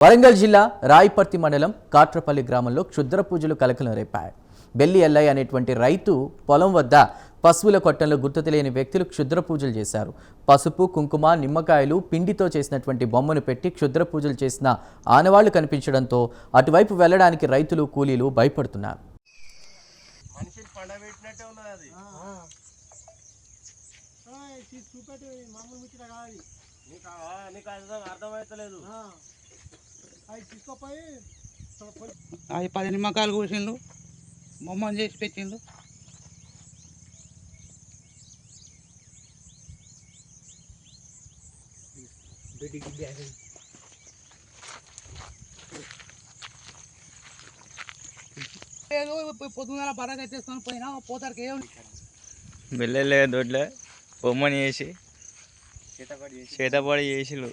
వరంగల్ జిల్లా రాయిపర్తి మండలం కాట్రపల్లి గ్రామంలో క్షుద్ర పూజలు కలకలం రేపాయి. బెల్లి ఎల్లయ్య అనేటువంటి రైతు పొలం వద్ద పశువుల కొట్టంలో గుర్తు తెలియని వ్యక్తులు క్షుద్ర పూజలు చేశారు. పసుపు కుంకుమ నిమ్మకాయలు పిండితో చేసినటువంటి బొమ్మను పెట్టి క్షుద్ర పూజలు చేసిన ఆనవాళ్ళు కనిపించడంతో అటువైపు వెళ్ళడానికి రైతులు కూలీలు భయపడుతున్నారు. నీకు అర్థం అర్థమవుతలేదు అవి అవి పది నిమ్మకాయలు కూర్చిండు బొమ్మను చేసి పెట్టిండు. ఏదో పొద్దున్న బరగా చేసుకొని పోయినా పోతారికి ఏం వెళ్ళలే దొడ్లే బొమ్మని వేసి చేతపడి చేసిళ్ళు.